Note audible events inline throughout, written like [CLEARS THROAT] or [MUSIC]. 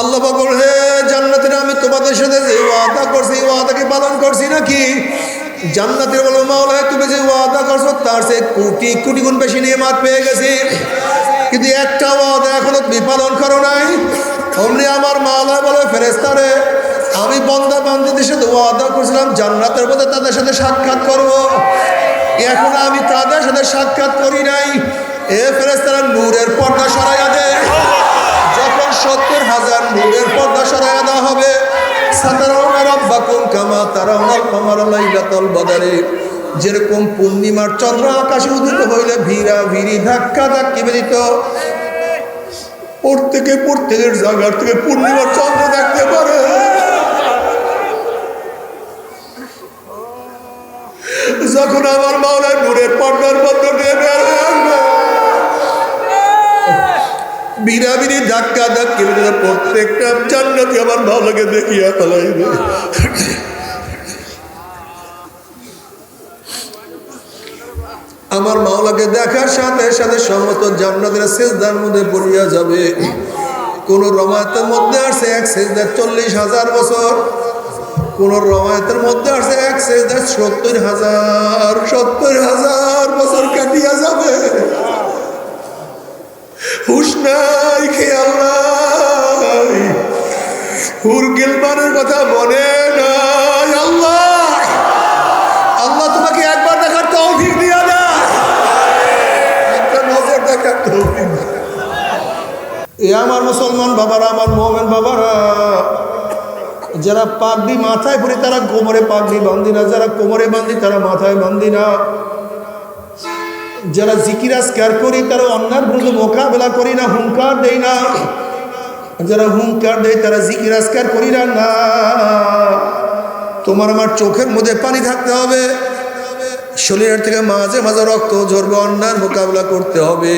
আল্লাহ বকর হে জান্নাতের, আমি তোমাদের সাথে যে ওয়াদা করছি ওয়াদাকে পালন করছি নাকি? জান্নাতের বলো মাওলা তুমি যে ওয়াদা করছ, তার সে কোটি কোটি গুণ বেশি নিয়ে মাত পেয়ে গেছি। কিন্তু একটা ওয়াদা এখনও তুমি পালন করো নাই। অমনি আমার মাওলা বলে ফেরেস্তারে আমি বন্দা বান্ধবদের সাথে ওয়াদা করছিলাম, জান্নাতের মধ্যে তাদের সাথে সাক্ষাৎ করব। এখন আমি তাদের সাথে সাক্ষাৎ করি নাই। এ ফেরেস্তারা নূরের পর্দা সরাইয়া দেয় যখন সত্তর নূরের পর্দা সরাইয়া দেওয়া হবে। যেরকম পূর্ণিমার চন্দ্র আকাশে উদিত হইলে ভিড়া ভিড়ি ধাক্কা ধাক্কি বেরিত প্রত্যেকে প্রত্যেকের জায়গার থেকে পূর্ণিমার চন্দ্র দেখতে পারে। যখন আমার মাওলা নূরের পর্দার মধ্য বিরাবিরি ধাক্কা ধাক্কি প্রত্যেকটা জান্নাতি আমার মাওলাকে দেখিয়া ফেলাইবে আমার মাওলাকে দেখার সাথে সাথে সমস্ত জান্নাতের সেজদার মধ্যে পড়িয়া যাবে। কোন রমায়তের মধ্যে আসছে এক সেজদার চল্লিশ হাজার বছর, কোন রমায়তের মধ্যে আসছে এক সেজদার সত্তর হাজার সত্তর হাজার বছর কাটিয়া যাবে। হুশ খেয়াল নাই। হুর কথা মনে নাই। আল্লাহ আল্লাহ তোমাকে একবার দেখার তৌফিক দিয়া এ আমার মুসলমান বাবারা, আমার মোমেন বাবারা, যারা পাগড়ি মাথায় পরে তারা কোমরে পাগড়ি বান্ধি না, যারা কোমরে বান্ধি তারা মাথায় বান্ধি না। যারা জিকিরাজকার করি, তারা অন্যার বিরুদ্ধে মোকাবেলা করি না, হুঙ্কার দেই না। যারা হুঙ্কার দেয়, তারা জিকিরাজকার করি না না। তোমার আমার চোখের মধ্যে পানি থাকতে হবে। শরীরের থেকে মাঝে মাঝে রক্ত ঝরবে, অন্যার মোকাবেলা করতে হবে।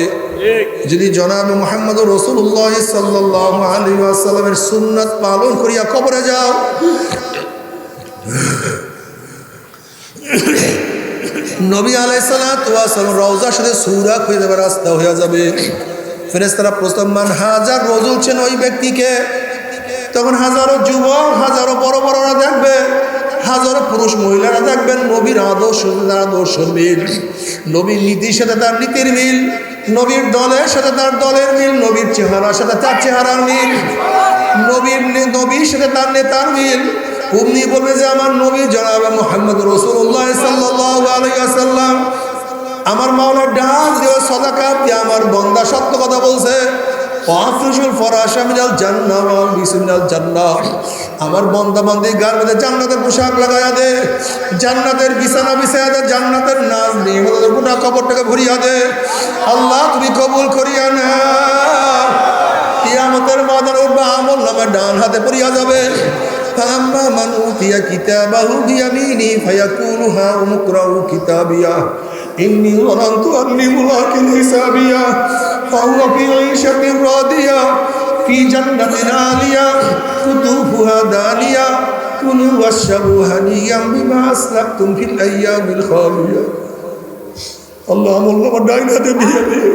যদি জনাব মোহাম্মদ রসুল্লাহ সাল্লাহ আলী সুন্নত পালন করিয়া কবরে যাও। নবী আলাইসালাম রওজার সাথে সৌরা খুঁজে দেবার রাস্তা হয়ে যাবে। ফেরেস্তারা প্রস্তাব মান, হাজার রোজুল ছেন ওই ব্যক্তিকে। তখন হাজারো যুবক, হাজারো বড় বড়রা দেখবে, হাজারো পুরুষ মহিলারা দেখবেন নবীর আদর্শ, তার আদর্শ মিল। নবীর নীতির সাথে তার নীতির মিল, নবীর দলের সাথে তার দলের মিল, নবীর চেহারার সাথে তার চেহারার মিল, নবীর নবীর সাথে তার নেতার মিল। অমনি বলবে যে আমার নবী জনাবে মোহাম্মদ রসুল্লাহ সাল্লাহ আলাইসাল্লাম আমার মাওলার ডাক দিয়ে সদাকা দিয়ে আমার বন্দা সত্য কথা বলছে। আমার বন্দা বান্দি গার মধ্যে জান্নাতের পোশাক লাগায়া দে। জান্নাতের বিছানা বিছায়া দে, জান্নাতের নাচ নিয়ে গোটা কবরটাকে ভরিয়া দে। আল্লাহ, তুমি কবুল করিয়া না কিয়ামতের মাদার উঠবে, আমল নামে ডান হাতে পড়িয়া যাবে। فأما من أوتي كتابه بيمينه فيقول ها أمقرأوا كتابيه إني ظننت أني ملاق حسابيه فهو في عيشة راضية في جنة عالية قطوفها دانية كلوا واشربوا هنيئا بما أسلفتم في الأيام الخالية اللهم الله ডাইন হাতে দিয়ে দিয়ে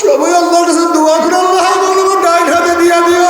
সবাই আল্লাহর কাছে দোয়া করে আল্লাহ আমার ডাইন হাতে দিয়া দিও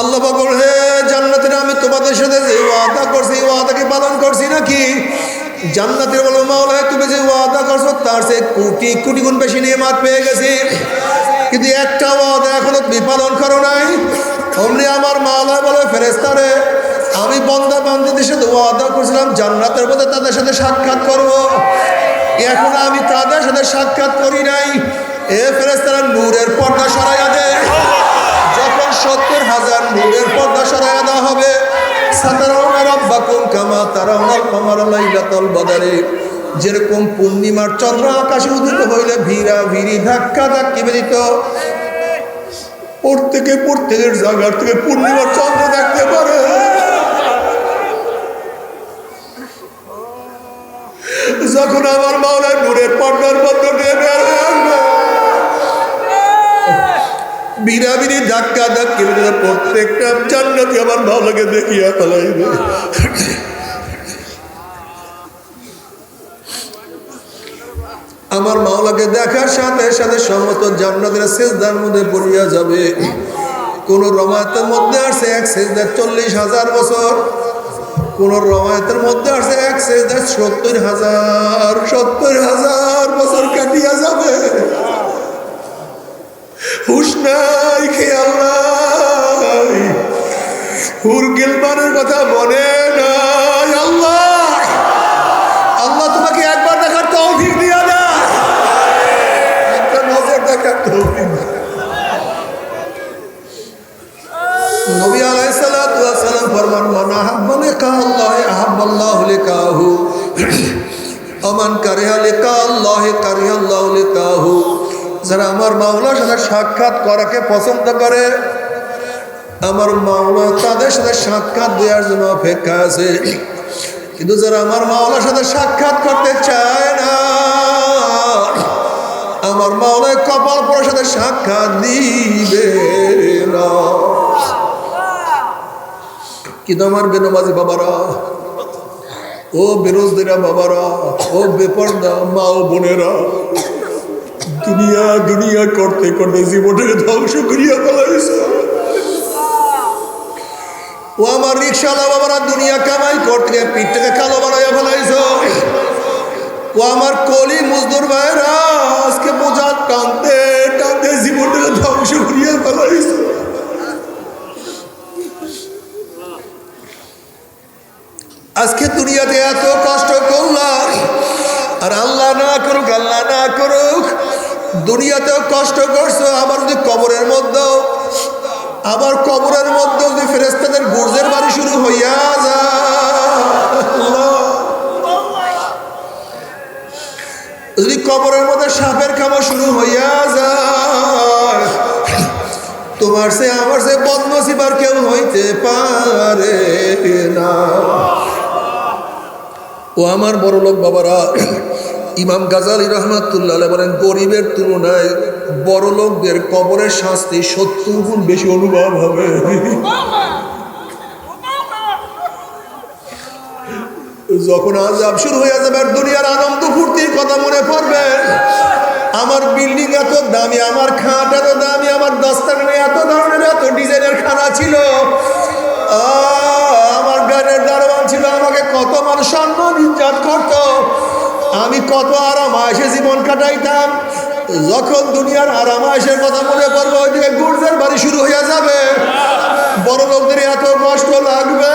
আল্লাহ বকর হে জান্নাতের, আমি তোমাদের সাথে যে ওয়াদা করছি ওয়াদাকে পালন করছি নাকি? জান্নাতের বলো মাওলা তুমি যে ওয়াদা করছ, তার সে কোটি কোটি গুণ বেশি নিয়ে মাত পেয়ে গেছি। কিন্তু একটা ওয়াদা এখনও তুমি পালন করো নাই। অমনি আমার মাওলা বলে ফেরেস্তারে আমি বন্দা বান্ধবদের সাথে ওয়াদা করছিলাম, জান্নাতের মধ্যে তাদের সাথে সাক্ষাৎ করব। এখন আমি তাদের সাথে সাক্ষাৎ করি নাই। এ ফেরেস্তারা নূরের পর্দা সরাইয়া দেয় সত্তর হাজার নূরের পর্দা সরাইয়া দেওয়া হবে। যেরকম পূর্ণিমার চন্দ্র আকাশে উদিত হইলে ভিড়া ভিড়ি ধাক্কা ধাক্কি বেরিত প্রত্যেকে প্রত্যেকের জায়গার থেকে পূর্ণিমার চন্দ্র দেখতে পারে। যখন আমার মাওলায় নূরের পর্দার মধ্যে নেমে আসবে বিরাবিরি ধাক্কা ধাক্কি প্রত্যেকটা জান্নাতি আমার মাওলাকে দেখিয়া ফেলাইবে। আমার মাওলাকে দেখার সাথে সাথে সমস্ত জান্নাতের সেজদার মধ্যে পড়িয়া যাবে। কোন রমায়তের মধ্যে আসছে এক সেজদার চল্লিশ হাজার বছর, কোন রমায়তের মধ্যে আসছে এক সেজদার সত্তর হাজার সত্তর হাজার বছর কাটিয়া যাবে। হুশ নাই খেয়াল নাই। হুর গিলমানের কথা মনে নাই। আল্লাহ আল্লাহ তোমাকে একবার দেখার তৌফিক দিয়া না নজর দেখার তৌফিক। নবী আলাইহিস সালাতু ওয়াস সালাম ফরমান মান [CLEARS THROAT] যারা আমার মাওলার সাথে সাক্ষাৎ করাকে পছন্দ করে, আমার মাওলা তাদের সাথে সাক্ষাৎ দেওয়ার জন্য অপেক্ষা আছে। কিন্তু যারা আমার মাওলার সাথে সাক্ষাৎ করতে চায় না, আমার মাওলায় কপাল পরের সাথে সাক্ষাৎ দিবে না। কিন্তু আমার বেনমাজি বাবারা, ও বেরোজদেরা বাবারা, ও বেপর্দা মা ও বোনেরা দুনিয়া দুনিয়া করতে করতে জীবনটাকে ধ্বংস করিয়া ফেলাইছে। ও আমার রিক্সাওয়ালা বাবারা, দুনিয়া কামাই করতে পিঠটাকে কালো বানাইয়া ফেলাইছ। ও আমার কলি মজদুর ভাইরা আজকে বোঝা টানতে টানতে জীবনটাকে ধ্বংস করিয়া ফেলাইছ। আজকে দুনিয়াতে এত দুনিয়াতেও কষ্ট করছ, আবার যদি কবরের মধ্যেও, আবার কবরের মধ্যে যদি ফেরেস্তাদের গুর্জের বাড়ি শুরু হইয়া আল্লাহ। যদি কবরের মধ্যে সাপের খামা শুরু হইয়া যায়, তোমার সে আমার সে বদনসিবার কেউ হইতে পারে না ও আমার বড় লোক বাবারা ইমাম গাজালি রহমাতুল্লাহ বলেন, গরিবের তুলনায় বড় লোকদের কবরের শাস্তি সত্তর গুণ বেশি অনুভব হবে। যখন আজাব শুরু হয়ে যাবে, আর দুনিয়ার আনন্দ ফুর্তির কথা মনে পড়বে, আমার বিল্ডিং এত দামি, আমার খাট এত দামি, আমার দস্তানে এত ধরনের এত ডিজাইনের খানা ছিল। আমার গানের দারোয়ান ছিল, আমাকে কত মানুষ সম্মান ইজ্জত করত। আমি কত আরাম আয়সে জীবন কাটাইতাম। যখন দুনিয়ার আরাম আয়সের কথা মনে পড়বে, ওইদিকে গুর্জের বাড়ি শুরু হয়ে যাবে। বড় লোকদের এত কষ্ট লাগবে।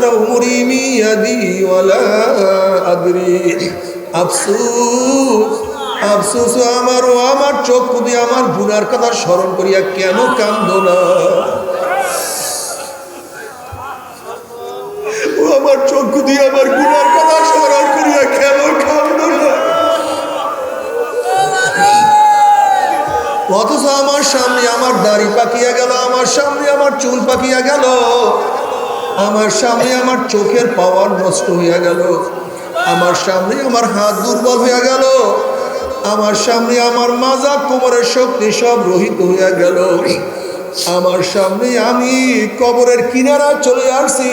تناثر أمري من يدي ولا أدري أفسوس আফসোস আমার ও আমার চক্ষু দিয়ে আমার গুনার কথা স্মরণ করিয়া কেন কান্দ না ও আমার চক্ষু দিয়ে আমার গুনার কথা স্মরণ করিয়া কেন কান্দ না অথচ আমার সামনে আমার দাড়ি পাকিয়া গেল আমার সামনে আমার চুল পাকিয়া গেল আমার সামনে আমার চোখের পাওয়ার নষ্ট হইয়া গেল। আমার সামনে আমার হাত দুর্বল হইয়া গেল। আমার সামনে আমার মাজা কোমরের শক্তি সব রহিত হইয়া গেল। আমার সামনে আমি কবরের কিনারা চলে আসছি।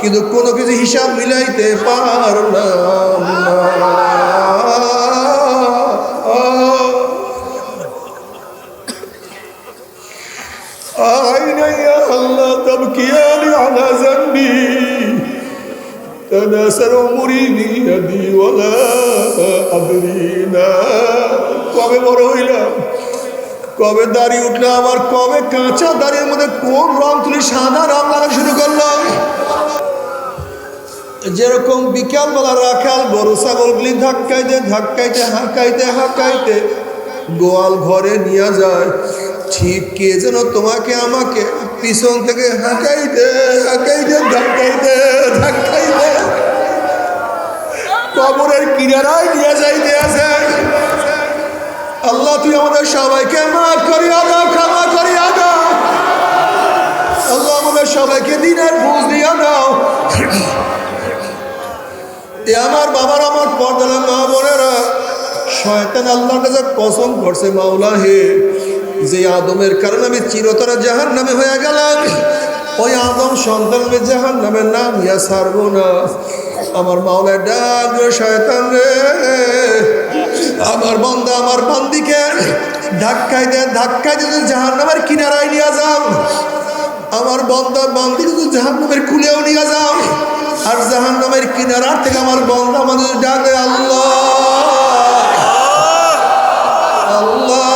কিন্তু কোনো কিছু হিসাব মিলাইতে পারলাম না। ذنبي تناسر أمري بيدي ولا أدري না কবে বড় হইলাম কবে দাড়ি উঠলো আমার কবে কাঁচা দাড়ির মধ্যে কোন রং তুলি সাদা রং লাগা শুরু করলাম যেরকম বিকালবেলা রাখাল গরু ছাগলগুলি ধাক্কাইতে ধাক্কাইতে হাঁকাইতে হাঁকাইতে গোয়াল ঘরে নিয়ে যায় ঠিক কে যেন তোমাকে আমাকে পিছন থেকে হাঁকাইতে হাঁকাইতে, ধাক্কাইতে ধাক্কাইতে কবরের কিনারায় নিয়ে যাইতে আছে। আল্লাহ, তুই আমাদের সবাইকে মাফ করি আদা ক্ষমা করিয়া আদা আল্লাহ, আমাদের সবাইকে দিনের বুঝ দিয়া দাও। এ আমার বাবার আমার পর্দালা মা বোনেরা, শয়তান আল্লাহর কাছে কসম করছে, মাওলা হে। যে আদমের কারণে আমি চিরতরা জাহান নামে হয়ে গেলাম। ওই আদম সন্তান জাহান নামের নাম ইয়া সারবো না। আমার মাওলায় ডাক শয়তান রে। আমার বন্ধা আমার বান্দিকে ধাক্কাই দেন ধাক্কাই দিয়ে জাহান নামের কিনারায় নিয়ে যাও। আমার বন্দা বান্দি যদি জাহান নামের খুলেও নিয়ে যাও। আর জাহান নামের কিনারার থেকে আমার বন্দা মানুষ ডাকে, আল্লাহ। আল্লাহ।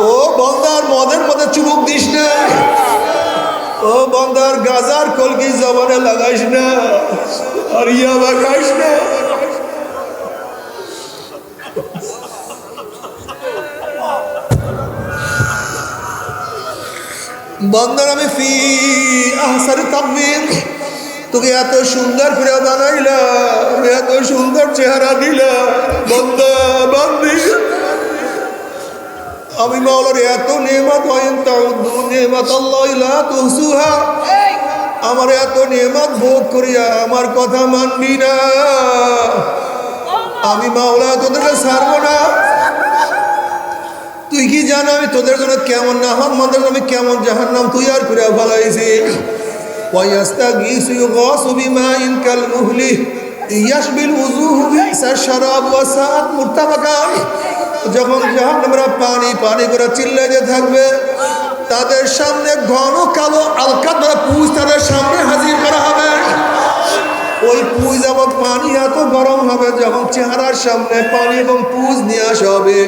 ও বন্দার মদের মধ্যে চুমুক দিস না। ও বন্দার গাজার কলকি জবানে লাগাইস না। আর ইয়াবা খাইস না। বন্দার আমি ফি আহসারি তাকবীর। তোকে এত সুন্দর করে বানাইলাম, এত সুন্দর চেহারা দিলাম। বন্দা বান্দি আমি মাওলার এত লইলা নেমাত আল্লাহ আমার এত নেমাত ভোগ করিয়া আমার কথা মানবি না। আমি মাওলা তোদেরকে ছাড়ব না। তুই কি জান আমি তোদের জন্য কেমন না হন মাদের আমি কেমন জাহার নাম তুই আর ফিরে ভালাইছি পয়াস্তা গিস গসবি মা ইনকাল মুহলি উজু উজুহ বিসার শরাব ওয়াসাত মুর্তাবাকা যখন জাহান্নামরা পানি পানি করে চিল্লাইতে থাকবে, তাদের সামনে ঘন কালো আলকা দ্বারা পুজ তাদের সামনে হাজির করা হবে। ওই পুজ এবং পানি এত গরম হবে, যখন চেহারার সামনে পানি এবং পুজ নিয়ে আসা হবে।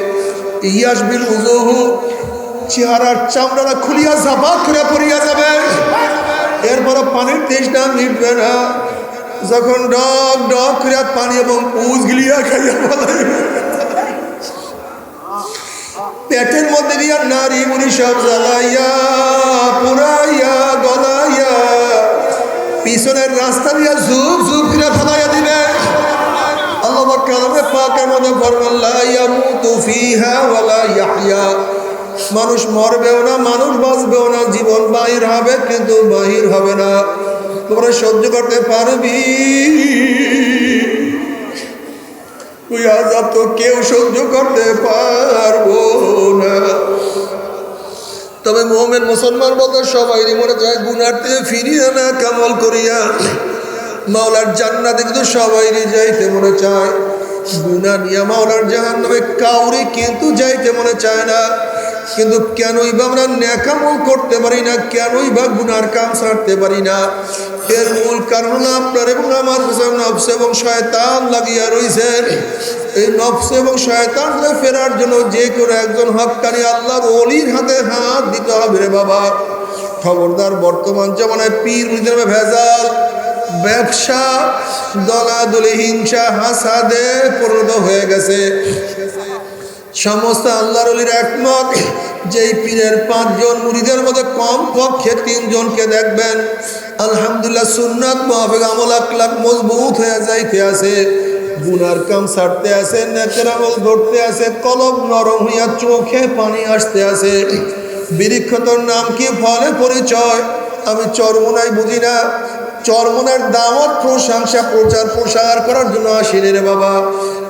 ইয়াস বিল উজুহু চেহারার চামড়াটা খুলিয়া জাপাত করে পড়িয়া যাবে। এরপরে পানির তেষ্টা মিটবে না। যখন ডক ডক করে পানি এবং পুজ গিলিয়া খাইয়া বলে পেটের মধ্যে দিয়া নারী মুনি সব জ্বালাইয়া, পুরাইয়া, গলাইয়া, পিছনের রাস্তা দিয়া ঝুপ ঝুপ করে ফেলাইয়া দিবে। পাকের মধ্যে মানুষ মরবেও না, মানুষ বাঁচবেও না, জীবন বাহির হবে কিন্তু বাহির হবে না। তোমরা সহ্য করতে পারবি। তুই আজাব তো কেউ সহ্য করতে পারব তবে মুসলমান বলতে, সবাই মনে যায়, গুনার থেকে ফিরিয়ে না কামল করিয়া মাওলার জান্নাতে কিন্তু সবাই যাইতে মনে চায়। গুনা নিয়া মাওলার জাহান নামে কাউরে কিন্তু যাইতে মনে চায় না। কিন্তু কেনই বা আমরা ন্যাকামল করতে পারি না, কেনই বা গুনার কাম ছাড়তে পারি না? এর মূল কারণ আপনার এবং আমার নফস এবং শয়তান লাগিয়া রয়েছেন এই নফস এবং শয়তান ফেরার জন্য যে কোনো একজন হকানি আল্লাহর অলির হাতে হাত দিতে হবে রে বাবা। খবরদার, বর্তমান জমানায় পীর মুদিনের ভেজাল। ব্যবসা, দলাদলি, হিংসা, হাসাদে পরিণত হয়ে গেছে। সমস্ত আল্লাহর অলির একমত, যেই পীরের পাঁচজন মুড়িদের মধ্যে কম পক্ষে তিনজনকে দেখবেন, আলহামদুলিল্লাহ সুন্নাত মাহফিক আমল আকলাক মজবুত হয়ে যাইতে আছে, গুনার কাম ছাড়তে আছে আমল ধরতে আছে, কলম নরম হইয়া চোখে পানি আসতে আছে। বিরিক্ষতর নাম কি? ফলে পরিচয়। আমি চরমোনাই বুঝি না। চরমনের দামত প্রশংসা প্রচার প্রসার করার জন্য আসিনি রে বাবা।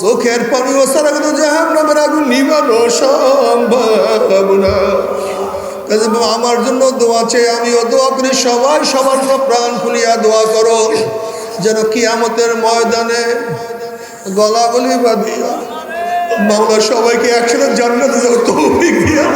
চোখের পানিও ও কিন্তু জাহান নামের আগুন নিবানো সম্ভব না। আমার জন্য দোয়া চেয়ে আমিও দোয়া করি, সবাই সবার জন্য প্রাণ খুলিয়া দোয়া করো, যেন কিয়ামতের ময়দানে গলা গলি বাঁধিয়া বাংলা সবাইকে একসাথে জান্নাতে তো তৌফিক দিয়া।